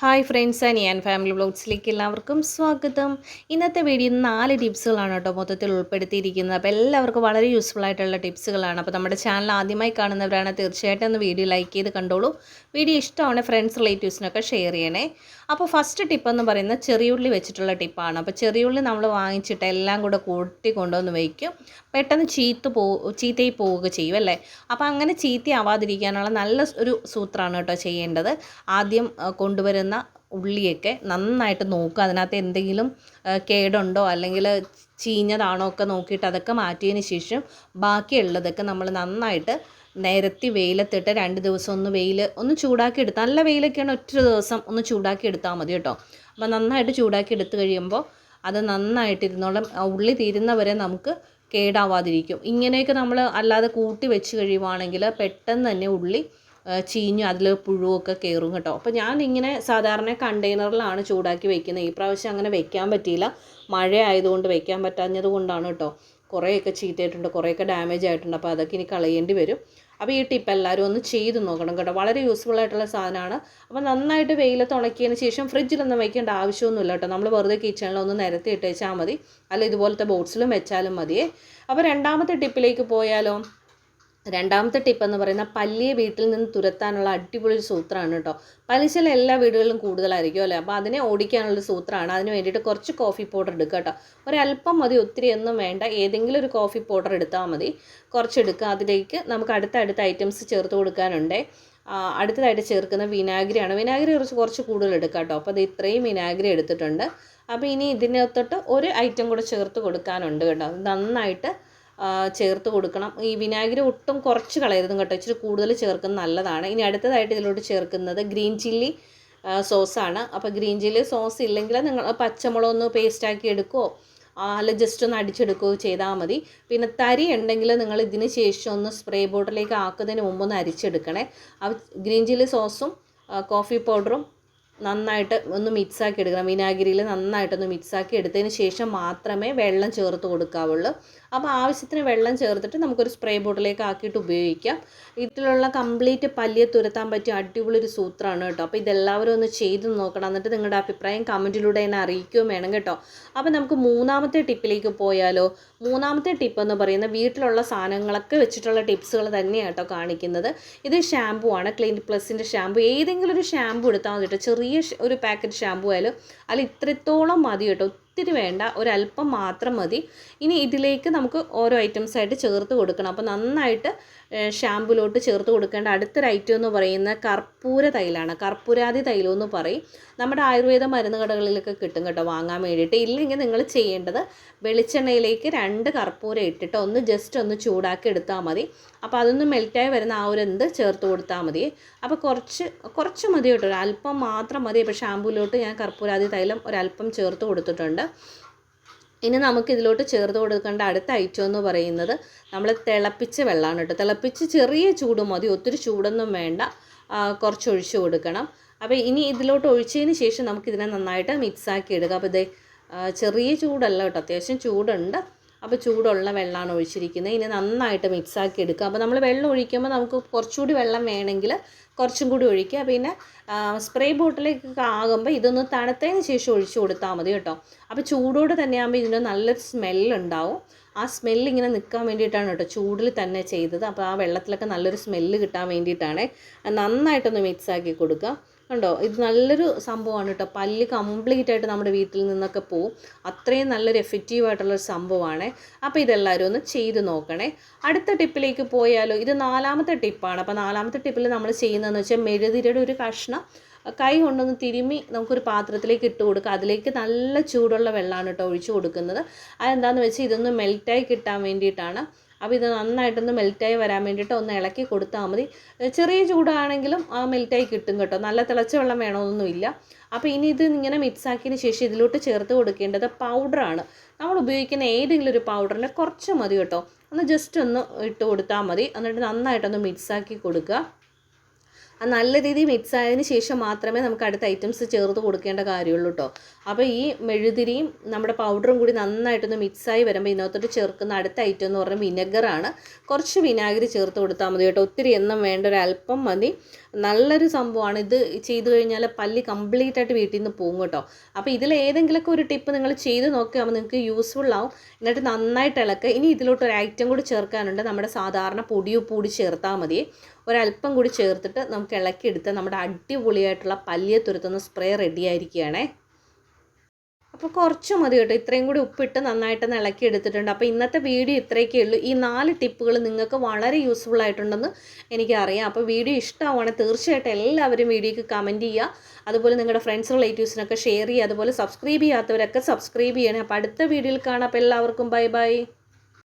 Hi friends and ഞാൻ family ബ്ലോഗ്സിലേക്ക് എല്ലാവർക്കും സ്വാഗതം. ഇന്നത്തെ വീഡിയോ നാല് ടിപ്സുകളാണ് കേട്ടോ മൊത്തത്തിൽ ഉൾപ്പെടുത്തിയിരിക്കുന്നത്. അപ്പോൾ എല്ലാവർക്കും വളരെ യൂസ്ഫുൾ ആയിട്ടുള്ള ടിപ്സുകളാണ് അപ്പോൾ നമ്മുടെ ചാനൽ ആദ്യമായി കാണുന്നവരാണ് തീർച്ചയായിട്ടും ഒന്ന് വീഡിയോ ലൈക്ക് ചെയ്ത് കണ്ടോളൂ. വീഡിയോ ഇഷ്ടമാണ് ഫ്രണ്ട്സ് റിലേറ്റീവ്സിനൊക്കെ ഷെയർ ചെയ്യണേ. അപ്പോൾ ഫസ്റ്റ് ടിപ്പ് എന്ന് പറയുന്നത് ചെറിയുള്ളി വെച്ചിട്ടുള്ള ടിപ്പാണ് അപ്പോൾ ചെറിയുള്ളി നമ്മൾ വാങ്ങിച്ചിട്ട് എല്ലാം കൂടെ കൂട്ടി കൊണ്ടുവന്ന് വയ്ക്കും പെട്ടെന്ന് ചീത്ത പോ ചീത്തയിൽ പോവുക ചെയ്യും അല്ലേ? അപ്പോൾ അങ്ങനെ ചീത്തയാവാതിരിക്കാനുള്ള നല്ല ഒരു സൂത്രമാണ് കേട്ടോ ചെയ്യേണ്ടത്. ആദ്യം ആ, കൊണ്ടുവരുന്ന ഉള്ളിയൊക്കെ നന്നായിട്ട് നോക്കുക. അതിനകത്ത് എന്തെങ്കിലും കേടുണ്ടോ അല്ലെങ്കിൽ ചീഞ്ഞതാണോ ഒക്കെ നോക്കിയിട്ട് അതൊക്കെ മാറ്റിയതിന് ശേഷം ബാക്കിയുള്ളതൊക്കെ നമ്മൾ നന്നായിട്ട് നിരത്തി വെയിലത്തിട്ട് രണ്ട് ദിവസം ഒന്ന് വെയിൽ ഒന്ന് ചൂടാക്കി എടുത്താൽ നല്ല വെയിലൊക്കെയാണ് ഒറ്റ ദിവസം ഒന്ന് ചൂടാക്കി എടുത്താൽ മതി കേട്ടോ. അപ്പോൾ നന്നായിട്ട് ചൂടാക്കി എടുത്തു കഴിയുമ്പോൾ അത് നന്നായിട്ട് ഇരുന്നോളം ആ ഉള്ളി തീരുന്നവരെ നമുക്ക് കേടാവാതിരിക്കും. ഇങ്ങനെയൊക്കെ നമ്മൾ അല്ലാതെ കൂട്ടി വെച്ച് കഴിയുവാണെങ്കിൽ പെട്ടെന്ന് തന്നെ ഉള്ളി ചീഞ്ഞ് അതിൽ പുഴുവൊക്കെ കയറും കേട്ടോ. അപ്പോൾ ഞാൻ ഇങ്ങനെ സാധാരണ കണ്ടെയ്നറിലാണ് ചൂടാക്കി വെക്കുന്നത്. ഈ പ്രാവശ്യം അങ്ങനെ വെക്കാൻ പറ്റിയില്ല. മഴ ആയതുകൊണ്ട് വെക്കാൻ പറ്റാഞ്ഞത് കൊണ്ടാണ് കേട്ടോ. കുറേയൊക്കെ ചീത്തയായിട്ടുണ്ട് കുറേയൊക്കെ ഡാമേജ് ആയിട്ടുണ്ട്. അപ്പോൾ അതൊക്കെ ഇനി കളയേണ്ടി വരും. അപ്പോൾ ഈ ടിപ്പ് എല്ലാവരും ഒന്ന് ചെയ്ത് നോക്കണം കേട്ടോ. വളരെ യൂസ്ഫുൾ ആയിട്ടുള്ള സാധനമാണ്. അപ്പോൾ നന്നായിട്ട് വെയിലത്ത് ഉണക്കിയതിന് ശേഷം ഫ്രിഡ്ജിലൊന്നും വയ്ക്കേണ്ട ആവശ്യമൊന്നുമില്ല കേട്ടോ. നമ്മൾ വെറുതെ കിച്ചണിലൊന്ന് നിരത്തി ഇട്ട് വെച്ചാൽ മതി. അല്ല ഇതുപോലത്തെ ബോട്ട്സിലും വെച്ചാലും മതിയേ. അപ്പോൾ രണ്ടാമത്തെ ടിപ്പിലേക്ക് പോയാലോ? രണ്ടാമത്തെ ടിപ്പ് എന്ന് പറയുന്ന പല്ലിയെ വീട്ടിൽ നിന്ന് തുരത്താനുള്ള അടിപൊളി സൂത്രമാണ് കേട്ടോ. പലിശയിലെ എല്ലാ വീടുകളിലും കൂടുതലായിരിക്കും അല്ലേ? അപ്പോൾ അതിനെ ഓടിക്കാനുള്ള സൂത്രമാണ് അതിന് വേണ്ടിയിട്ട് കുറച്ച് കോഫി പൗഡർ എടുക്കുക കേട്ടോ. ഒരല്പം മതി ഒത്തിരി ഒന്നും വേണ്ട. ഏതെങ്കിലും ഒരു കോഫി പൗഡർ എടുത്താൽ മതി. കുറച്ച് എടുക്കുക. അതിലേക്ക് നമുക്ക് അടുത്ത അടുത്ത ഐറ്റംസ് ചേർത്ത് കൊടുക്കാനുണ്ട്. അടുത്തതായിട്ട് ചേർക്കുന്ന വിനാഗിരിയാണ്. വിനാഗിരി കുറച്ച് കുറച്ച് കൂടുതൽ എടുക്കുക കേട്ടോ. അപ്പോൾ അത് ഇത്രയും വിനാഗിരി എടുത്തിട്ടുണ്ട്. അപ്പോൾ ഇനി ഇതിനകത്തോട്ട് ഒരു ഐറ്റം കൂടെ ചേർത്ത് കൊടുക്കാനുണ്ട് കേട്ടോ. നന്നായിട്ട് ചേർത്ത് കൊടുക്കണം. ഈ വിനാഗിരി ഒട്ടും കുറച്ച് കളയരുതും കേട്ടോ. ഇച്ചിരി കൂടുതൽ ചേർക്കുന്നത് നല്ലതാണ്. ഇനി അടുത്തതായിട്ട് ഇതിലോട്ട് ചേർക്കുന്നത് ഗ്രീൻ ചില്ലി സോസാണ്. അപ്പോൾ ഗ്രീൻ ചില്ലി സോസ് ഇല്ലെങ്കിൽ നിങ്ങൾ പച്ചമുളക് ഒന്ന് പേസ്റ്റാക്കി എടുക്കുമോ അല്ല ജസ്റ്റ് ഒന്ന് അടിച്ചെടുക്കുകയോ ചെയ്താൽ മതി. പിന്നെ തരി ഉണ്ടെങ്കിൽ നിങ്ങൾ ഇതിന് ശേഷം ഒന്ന് സ്പ്രേ ബോട്ടിലേക്ക് ആക്കുന്നതിന് മുമ്പ് ഒന്ന് അരിച്ചെടുക്കണേ. ആ ഗ്രീൻ ചില്ലി സോസും കോഫി പൗഡറും നന്നായിട്ട് ഒന്ന് മിക്സാക്കി എടുക്കണം. വിനാഗിരിയിൽ നന്നായിട്ടൊന്ന് മിക്സാക്കി എടുത്തതിന് ശേഷം മാത്രമേ വെള്ളം ചേർത്ത് കൊടുക്കാവുള്ളൂ. അപ്പോൾ ആവശ്യത്തിന് വെള്ളം ചേർത്തിട്ട് നമുക്കൊരു സ്പ്രേ ബോട്ടിലേക്ക് ആക്കിയിട്ട് ഉപയോഗിക്കാം. ഇതിലുള്ള കംപ്ലീറ്റ് പല്ലിയെ തുരത്താൻ പറ്റിയ അടിപൊളി ഒരു സൂത്രമാണ് കേട്ടോ. അപ്പോൾ ഇതെല്ലാവരും ഒന്ന് ചെയ്ത് നോക്കണം. എന്നിട്ട് നിങ്ങളുടെ അഭിപ്രായം കമന്റിലൂടെ എന്നെ അറിയിക്കുകയും വേണം കേട്ടോ. അപ്പോൾ നമുക്ക് മൂന്നാമത്തെ ടിപ്പിലേക്ക് പോയാലോ? മൂന്നാമത്തെ ടിപ്പ് എന്ന് പറയുന്നത് വീട്ടിലുള്ള സാധനങ്ങളൊക്കെ വെച്ചിട്ടുള്ള ടിപ്സുകൾ തന്നെയാണ് കേട്ടോ കാണിക്കുന്നത്. ഇത് ഷാമ്പു ആണ്. ക്ലീൻ പ്ലസിന്റെ ഷാമ്പു. ഏതെങ്കിലും ഒരു ഷാമ്പു എടുത്താൽ മതി കേട്ടോ. ചെറിയ ഷ- ഒരു പാക്കറ്റ് ഷാമ്പു ആയാലും അതിൽ ഇത്രത്തോളം മതി കേട്ടോ. ഒത്തിരി വേണ്ട. ഒരല്പം മാത്രം മതി. ഇനി ഇതിലേക്ക് നമുക്ക് ഓരോ ഐറ്റംസ് ആയിട്ട് ചേർത്ത് കൊടുക്കണം. അപ്പോൾ നന്നായിട്ട് ഷാമ്പുലോട്ട് ചേർത്ത് കൊടുക്കേണ്ട അടുത്തൊരു ഐറ്റം എന്ന് പറയുന്ന കർപ്പൂര തൈലാണ്. കർപ്പൂരാതി തൈലം എന്ന് പറയും. നമ്മുടെ ആയുർവേദ മരുന്ന് കടകളിലൊക്കെ കിട്ടും കേട്ടോ വാങ്ങാൻ വേണ്ടിയിട്ട്. ഇല്ലെങ്കിൽ നിങ്ങൾ ചെയ്യേണ്ടത് വെളിച്ചെണ്ണയിലേക്ക് രണ്ട് കർപ്പൂരം ഇട്ടിട്ട് ഒന്ന് ജസ്റ്റ് ഒന്ന് ചൂടാക്കി എടുത്താൽ മതി. അപ്പോൾ അതൊന്ന് മെൽറ്റായി വരുന്ന ആ ഒരു എന്ത് ചേർത്ത് കൊടുത്താൽ മതി. അപ്പോൾ കുറച്ച് കുറച്ച് മതി കേട്ടോ ഒരു അല്പം മാത്രം മതി. ഇപ്പോൾ ഷാമ്പൂലോട്ട് ഞാൻ കർപ്പൂരാതി തൈലം ഒരല്പം ചേർത്ത് കൊടുത്തിട്ടുണ്ട്. ഇനി നമുക്ക് ഇതിലോട്ട് ചേർത്ത് കൊടുക്കേണ്ട അടുത്ത ഐറ്റം എന്ന് പറയുന്നത് നമ്മൾ തിളപ്പിച്ച വെള്ളമാണ് കേട്ടോ. തിളപ്പിച്ച് ചെറിയ ചൂട് മതി. ഒത്തിരി ചൂടൊന്നും വേണ്ട. കുറച്ച് ഒഴിച്ച് കൊടുക്കണം. അപ്പോൾ ഇനി ഇതിലോട്ട് ഒഴിച്ചതിന് ശേഷം നമുക്കിതിനെ നന്നായിട്ട് മിക്സാക്കി എടുക്കാം. അപ്പോൾ ഇതേ ചെറിയ ചൂടല്ല കേട്ടോ. അത്യാവശ്യം ചൂടുണ്ട്. അപ്പോൾ ചൂടുള്ള വെള്ളമാണ് ഒഴിച്ചിരിക്കുന്നത്. ഇനി നന്നായിട്ട് മിക്സാക്കി എടുക്കുക. അപ്പോൾ നമ്മൾ വെള്ളം ഒഴിക്കുമ്പോൾ നമുക്ക് കുറച്ചുകൂടി വെള്ളം വേണമെങ്കിൽ കുറച്ചും കൂടി ഒഴിക്കുക. പിന്നെ സ്പ്രേ ബോട്ടിലേക്കൊക്കെ ആകുമ്പോൾ ഇതൊന്ന് തണുത്തതിന് ശേഷം ഒഴിച്ചു കൊടുത്താൽ മതി കേട്ടോ. അപ്പോൾ ചൂടോട് തന്നെ ആകുമ്പോൾ ഇതിന്റെ നല്ലൊരു സ്മെല്ലുണ്ടാവും ആ സ്മെല്ല് ഇങ്ങനെ നിൽക്കാൻ വേണ്ടിയിട്ടാണ് കേട്ടോ ചൂടിൽ തന്നെ ചെയ്തത്. അപ്പോൾ ആ വെള്ളത്തിലൊക്കെ നല്ലൊരു സ്മെല്ല് കിട്ടാൻ വേണ്ടിയിട്ടാണ്. നന്നായിട്ടൊന്ന് മിക്സാക്കി കൊടുക്കുക. കണ്ടോ? ഇത് നല്ലൊരു സംഭവമാണ് കേട്ടോ പല്ല് കംപ്ലീറ്റ് ആയിട്ട് നമ്മുടെ വീട്ടിൽ നിന്നൊക്കെ പോവും. അത്രയും നല്ലൊരു എഫക്റ്റീവ് ആയിട്ടുള്ളൊരു സംഭവമാണ്. അപ്പോൾ ഇതെല്ലാവരും ഒന്ന് ചെയ്ത് നോക്കണേ. അടുത്ത ടിപ്പിലേക്ക് പോയാലോ ഇത് നാലാമത്തെ ടിപ്പാണ് അപ്പോൾ നാലാമത്തെ ടിപ്പിൽ നമ്മൾ ചെയ്യുന്നതെന്ന് വെച്ചാൽ മെഴുതിരയുടെ ഒരു കഷ്ണം കൈ കൊണ്ടൊന്ന് തിരുമ്മി നമുക്കൊരു പാത്രത്തിലേക്ക് ഇട്ട് കൊടുക്കുക. അതിലേക്ക് നല്ല ചൂടുള്ള വെള്ളമാണ് കേട്ടോ ഒഴിച്ചു കൊടുക്കുന്നത്. അതെന്താണെന്ന് വെച്ചാൽ ഇതൊന്ന് മെൽറ്റായി കിട്ടാൻ വേണ്ടിയിട്ടാണ്. അപ്പോൾ ഇത് നന്നായിട്ടൊന്ന് മെൽറ്റായി വരാൻ വേണ്ടിയിട്ട് ഒന്ന് ഇളക്കി കൊടുത്താൽ മതി. ചെറിയ ചൂടാണെങ്കിലും ആ മെൽറ്റായി കിട്ടും കേട്ടോ. നല്ല തിളച്ച വെള്ളം വേണമെന്നൊന്നുമില്ല. അപ്പോൾ ഇനി ഇത് ഇങ്ങനെ മിക്സ് ആക്കിയതിന് ശേഷം ഇതിലോട്ട് ചേർത്ത് കൊടുക്കേണ്ടത് പൗഡറാണ് നമ്മൾ ഉപയോഗിക്കുന്ന ഏതെങ്കിലും ഒരു പൗഡറിന്റെ കുറച്ച് മതി കേട്ടോ. ഒന്ന് ജസ്റ്റ് ഒന്ന് ഇട്ട് കൊടുത്താൽ മതി. എന്നിട്ട് നന്നായിട്ടൊന്ന് മിക്സ് ആക്കി കൊടുക്കുക. അത് നല്ല രീതിയിൽ മിക്സ് ആയതിന് ശേഷം മാത്രമേ നമുക്ക് അടുത്ത ഐറ്റംസ് ചേർത്ത് കൊടുക്കേണ്ട കാര്യമുള്ളൂ കേട്ടോ അപ്പോൾ ഈ മെഴുതിരിയും നമ്മുടെ പൗഡറും കൂടി നന്നായിട്ടൊന്ന് മിക്സായി വരുമ്പോൾ ഇതിനകത്തോട്ട് ചേർക്കുന്ന അടുത്ത ഐറ്റം എന്ന് പറഞ്ഞാൽ വിനെഗറാണ് കുറച്ച് വിനാഗിരി ചേർത്ത് കൊടുത്താൽ മതി കേട്ടോ ഒത്തിരി എണ്ണം വേണ്ട ഒരു അല്പം മതി. നല്ലൊരു സംഭവമാണ്. ഇത് ചെയ്തു കഴിഞ്ഞാൽ പല്ലി കംപ്ലീറ്റ് ആയിട്ട് വീട്ടിൽ നിന്ന് പോകും കേട്ടോ അപ്പോൾ ഇതിൽ ഏതെങ്കിലുമൊക്കെ ഒരു ടിപ്പ് നിങ്ങൾ ചെയ്ത് നോക്കിയാൽ നിങ്ങൾക്ക് യൂസ്ഫുൾ ആവും. എന്നിട്ട് നന്നായിട്ട് ഇളക്കുക. ഇനി ഇതിലോട്ട് ഒരു ഐറ്റം കൂടി ചേർക്കാനുണ്ട്. നമ്മുടെ സാധാരണ പൊടിയുപ്പ് കൂടി ചേർത്താൽ മതി. ഒരല്പം കൂടി ചേർത്തിട്ട് നമുക്ക് ഇളക്കിയെടുത്ത് നമ്മുടെ അടിപൊളിയായിട്ടുള്ള പല്ലിയെ തുരുത്തുന്ന സ്പ്രേ റെഡി ആയിരിക്കുകയാണേ. അപ്പോൾ കുറച്ച് മതി കേട്ടോ. ഇത്രയും കൂടി ഉപ്പിട്ട് നന്നായിട്ടൊന്ന് ഇളക്കി എടുത്തിട്ടുണ്ട് അപ്പോൾ ഇന്നത്തെ വീഡിയോ ഇത്രയൊക്കെ ഉള്ളൂ. ഈ നാല് ടിപ്പുകൾ നിങ്ങൾക്ക് വളരെ യൂസ്ഫുൾ ആയിട്ടുണ്ടെന്ന് എനിക്കറിയാം. അപ്പോൾ വീഡിയോ ഇഷ്ടമാവുകയാണെങ്കിൽ തീർച്ചയായിട്ടും എല്ലാവരും വീഡിയോക്ക് കമന്റ് ചെയ്യുക. അതുപോലെ നിങ്ങളുടെ ഫ്രണ്ട്സ് റിലേറ്റീവ്സിനൊക്കെ ഷെയർ ചെയ്യുക. അതുപോലെ സബ്സ്ക്രൈബ് ചെയ്യാത്തവരൊക്കെ സബ്സ്ക്രൈബ് ചെയ്യണേ. അപ്പോൾ അടുത്ത വീഡിയോയിൽ കാണാം. അപ്പോൾ എല്ലാവർക്കും ബൈ ബൈ